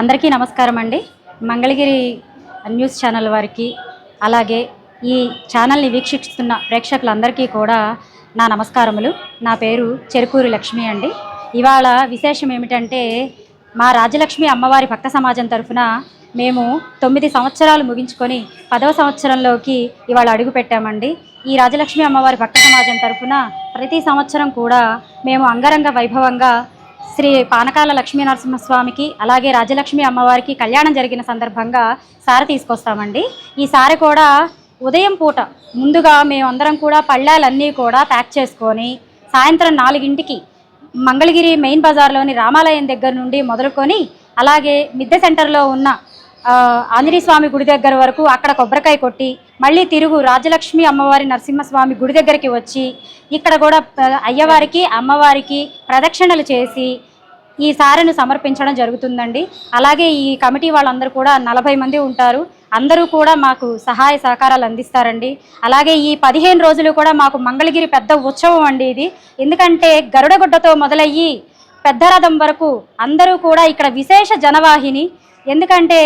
అందరికీ నమస్కారం అండి. మంగళగిరి న్యూస్ ఛానల్ వారికి అలాగే ఈ ఛానల్ని వీక్షిస్తున్న ప్రేక్షకులందరికీ కూడా నా నమస్కారములు. నా పేరు చెరుకూరి లక్ష్మి అండి. ఇవాళ విశేషం ఏమిటంటే మా రాజలక్ష్మి అమ్మవారి భక్త సమాజం తరఫున మేము తొమ్మిది సంవత్సరాలు ముగించుకొని పదవ సంవత్సరంలోకి ఇవాళ అడుగు పెట్టామండి. ఈ రాజలక్ష్మి అమ్మవారి భక్త సమాజం తరఫున ప్రతి సంవత్సరం కూడా మేము అంగరంగ వైభవంగా శ్రీ పానకాల లక్ష్మీ నరసింహస్వామికి అలాగే రాజలక్ష్మి అమ్మవారికి కళ్యాణం జరిగిన సందర్భంగా సార తీసుకొస్తామండి. ఈ సార కూడా ఉదయం పూట ముందుగా మేమందరం కూడా పళ్ళాలన్నీ కూడా ప్యాక్ చేసుకొని సాయంత్రం నాలుగింటికి మంగళగిరి మెయిన్ బజార్లోని రామాలయం దగ్గర నుండి మొదలుకొని అలాగే మిద్దె సెంటర్లో ఉన్న ఆంజనేయ స్వామి గుడి దగ్గర వరకు అక్కడ కొబ్బరికాయ కొట్టి మళ్ళీ తిరుగు రాజలక్ష్మి అమ్మవారి నరసింహస్వామి గుడి దగ్గరికి వచ్చి ఇక్కడ కూడా అయ్యవారికి అమ్మవారికి ప్రదక్షిణలు చేసి ఈ సారెను సమర్పించడం జరుగుతుందండి. అలాగే ఈ కమిటీ వాళ్ళందరూ కూడా నలభై మంది ఉంటారు. అందరూ కూడా మాకు సహాయ సహకారాలు అందిస్తారండి. అలాగే ఈ పదిహేను రోజులు కూడా మాకు మంగళగిరి పెద్ద ఉత్సవం అండి ఇది. ఎందుకంటే గరుడగుడ్డతో మొదలయ్యి పెద్ద రథం వరకు అందరూ కూడా ఇక్కడ విశేష జనవాహిని. ఎందుకంటే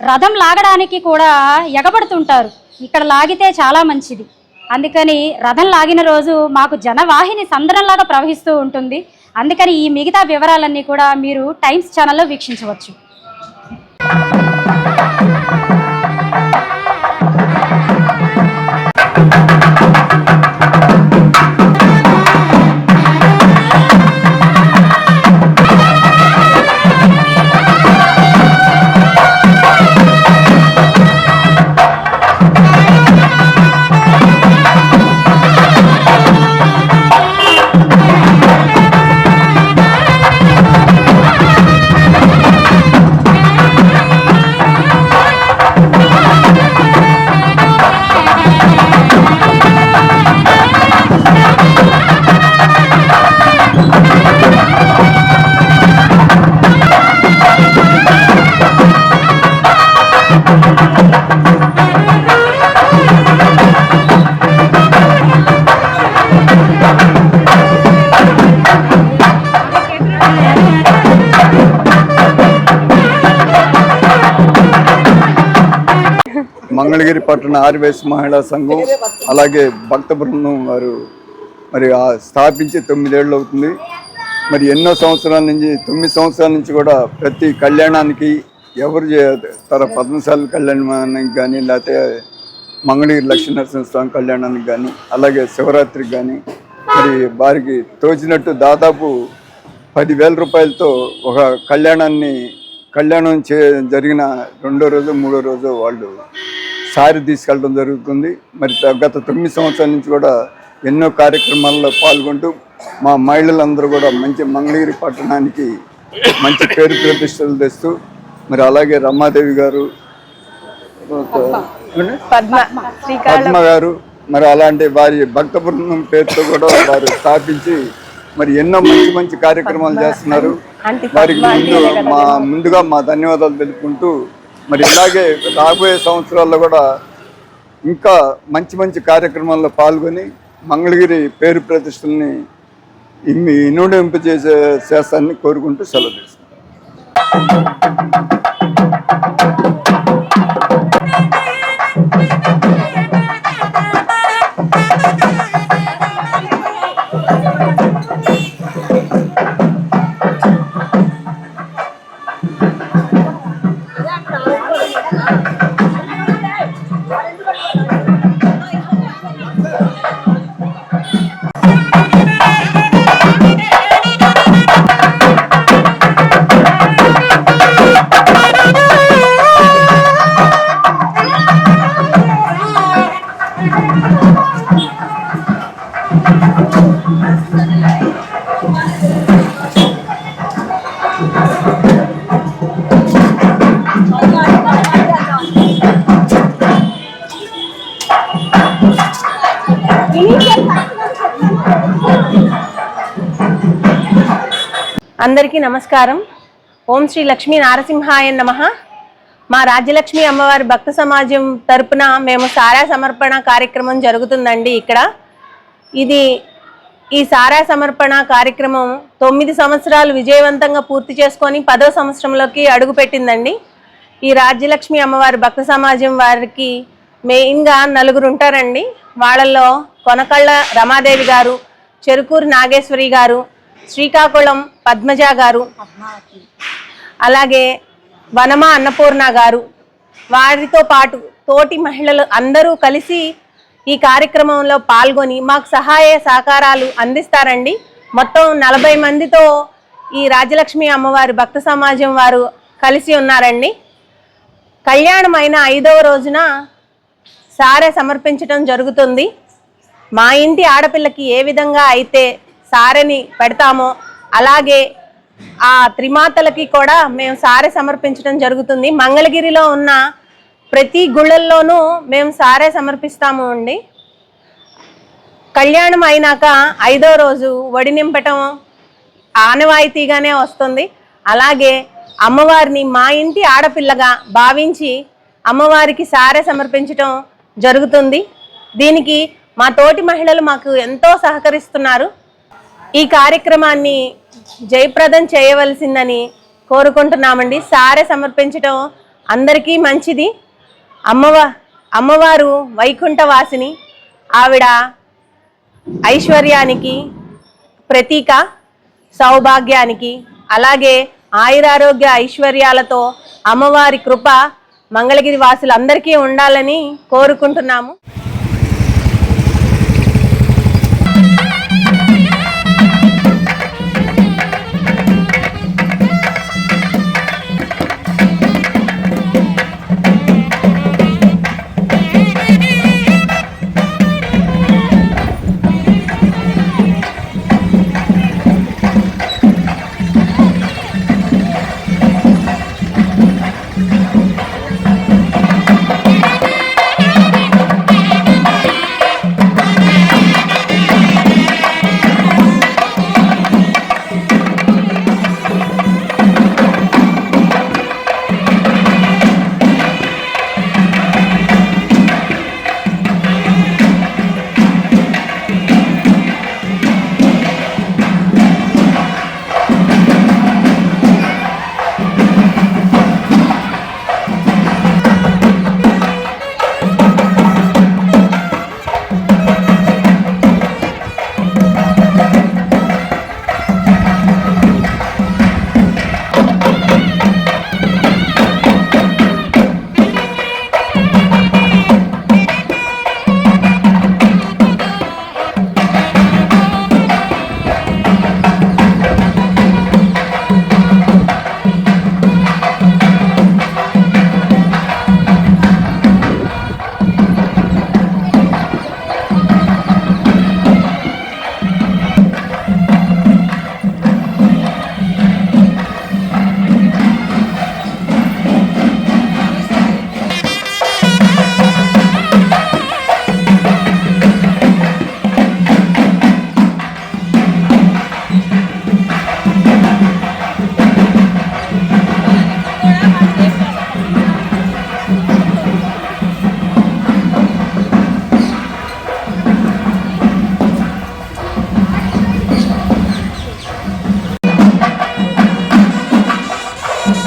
రథం లాగడానికి కూడా ఎగబడుతుంటారు. ఇక్కడ లాగితే చాలా మంచిది. అందుకని రథం లాగిన రోజు మాకు జనవాహిని సందరంలాగా ప్రవహిస్తూ ఉంటుంది. అందుకని ఈ మిగతా వివరాలన్నీ కూడా మీరు టైమ్స్ ఛానల్లో వీక్షించవచ్చు. మంగళగిరి పట్టణ ఆర్వేస్ మహిళా సంఘం అలాగే భక్త బృందం వారు మరి స్థాపించి తొమ్మిదేళ్ళు అవుతుంది. మరి ఎన్నో సంవత్సరాల నుంచి తొమ్మిది సంవత్సరాల నుంచి కూడా ప్రతి కళ్యాణానికి ఎవరు తర తన పద్మశాల కళ్యాణానికి కానీ లేకపోతే మంగళగిరి లక్ష్మీనరసింహ స్వామి కళ్యాణానికి కానీ అలాగే శివరాత్రికి కానీ మరి వారికి తోచినట్టు దాదాపు పదివేల రూపాయలతో ఒక కళ్యాణాన్ని కళ్యాణం చే జరిగిన రెండో రోజు మూడో రోజు వాళ్ళు సారి తీసుకెళ్ళడం జరుగుతుంది. మరి గత తొమ్మిది సంవత్సరాల నుంచి కూడా ఎన్నో కార్యక్రమాల్లో పాల్గొంటూ మా మహిళలందరూ కూడా మంచి మంగళగిరి పట్టణానికి మంచి పేరు ప్రతిష్టలు తెస్తూ మరి అలాగే రమాదేవి గారు పద్మ. గారు మరి అలాంటి వారి భక్త బృందం పేరుతో కూడా వారు స్థాపించి మరి ఎన్నో మంచి మంచి కార్యక్రమాలు చేస్తున్నారు. వారికి ముందు మా ముందుగా మా ధన్యవాదాలు తెలుపుకుంటూ మరి ఇలాగే రాబోయే సంవత్సరాల్లో కూడా ఇంకా మంచి మంచి కార్యక్రమాల్లో పాల్గొని మంగళగిరి పేరు ప్రతిష్టల్ని ఇన్ని చేసే చేస్తానని కోరుకుంటూ సెలవు తీసుకుంటాను అందరికీ నమస్కారం. ఓం శ్రీ లక్ష్మీ నారసింహాయ నమ. మా రాజ్యలక్ష్మి అమ్మవారి భక్త సమాజం తరపున మేము సారా సమర్పణ కార్యక్రమం జరుగుతుందండి ఇక్కడ. ఇది ఈ సారా సమర్పణ కార్యక్రమం తొమ్మిది సంవత్సరాలు విజయవంతంగా పూర్తి చేసుకొని పదో సంవత్సరంలోకి అడుగుపెట్టిందండి. ఈ రాజ్యలక్ష్మి అమ్మవారి భక్త సమాజం వారికి మెయిన్గా నలుగురు ఉంటారండి. వాళ్ళల్లో కొనకళ్ళ రమాదేవి గారు చెరుకూరు నాగేశ్వరి గారు శ్రీకాకుళం పద్మజ గారు అలాగే వనమ అన్నపూర్ణ గారు. వారితో పాటు తోటి మహిళలు అందరూ కలిసి ఈ కార్యక్రమంలో పాల్గొని మాకు సహాయ సహకారాలు అందిస్తారండి. మొత్తం నలభై మందితో ఈ రాజలక్ష్మి అమ్మవారి భక్త సమాజం వారు కలిసి ఉన్నారండి. కళ్యాణం అయిన ఐదవ రోజున సారె సమర్పించడం జరుగుతుంది. మా ఇంటి ఆడపిల్లకి ఏ విధంగా అయితే సారెని పెడతామో అలాగే ఆ త్రిమాతలకి కూడా మేము సారె సమర్పించడం జరుగుతుంది. మంగళగిరిలో ఉన్న ప్రతి గుళ్ళల్లోనూ మేము సారే సమర్పిస్తాము అండి. కళ్యాణం అయినాక ఐదో రోజు వడి నింపటం ఆనవాయితీగానే వస్తుంది. అలాగే అమ్మవారిని మా ఇంటి ఆడపిల్లగా భావించి అమ్మవారికి సారె సమర్పించటం జరుగుతుంది. దీనికి మా తోటి మహిళలు మాకు ఎంతో సహకరిస్తున్నారు. ఈ కార్యక్రమాన్ని జయప్రదం చేయవలసిందని కోరుకుంటున్నామండి. సారె సమర్పించటం అందరికీ మంచిది. అమ్మవ అమ్మవారు వైకుంఠవాసిని ఆవిడ ఐశ్వర్యానికి ప్రతీక సౌభాగ్యానికి అలాగే ఆయురారోగ్య ఐశ్వర్యాలతో అమ్మవారి కృప మంగళగిరి వాసులందరికీ ఉండాలని కోరుకుంటున్నాము.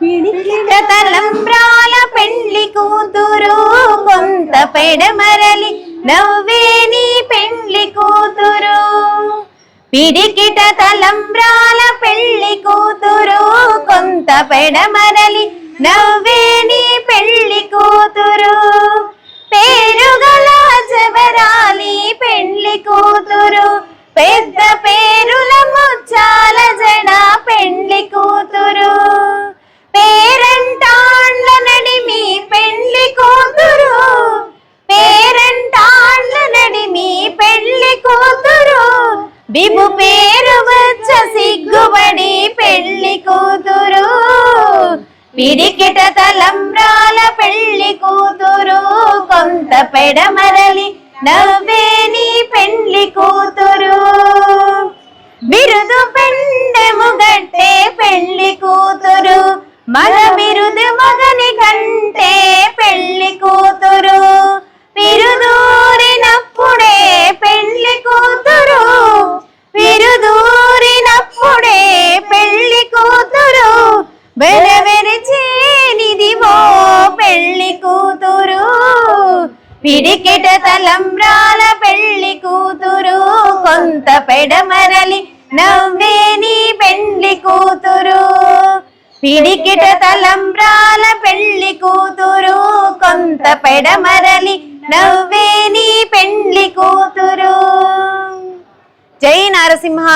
తలంబ్రాల పెళ్ళి కూతురు కొంత పెడమరలి నవ్వేని పెళ్ళి కూతురు. పిడికిట తలంబ్రాల పెళ్ళి కూతురు కొంత పెడమరలి నవ్వేని పెళ్ళి కూతురు. పేరుగల జవరాలి పెళ్ళి కూతురు పెద్ద పేరుల ముచ్చాల జడ పెళ్ళి కూతురు విభు పేరు వచ్చ సిగ్గుబడి పెళ్ళి కూతురు. పిడికిట తలంబ్రాల పెళ్ళి కూతురు. కొంత పెడమరలి నవ్వేని పెళ్ళి కూతురు. బిరుదు పెండెము గట్టే పెళ్ళి కూతురు. మన బిరుదు కొంత పెడమరలి నవ్వేని పెళ్ళి కూతురు. పిడికిట తలంబ్రాల పెళ్ళి కూతురు. కొంత పెడమరలి నవ్వేని పెళ్ళి కూతురు. జై నరసింహ.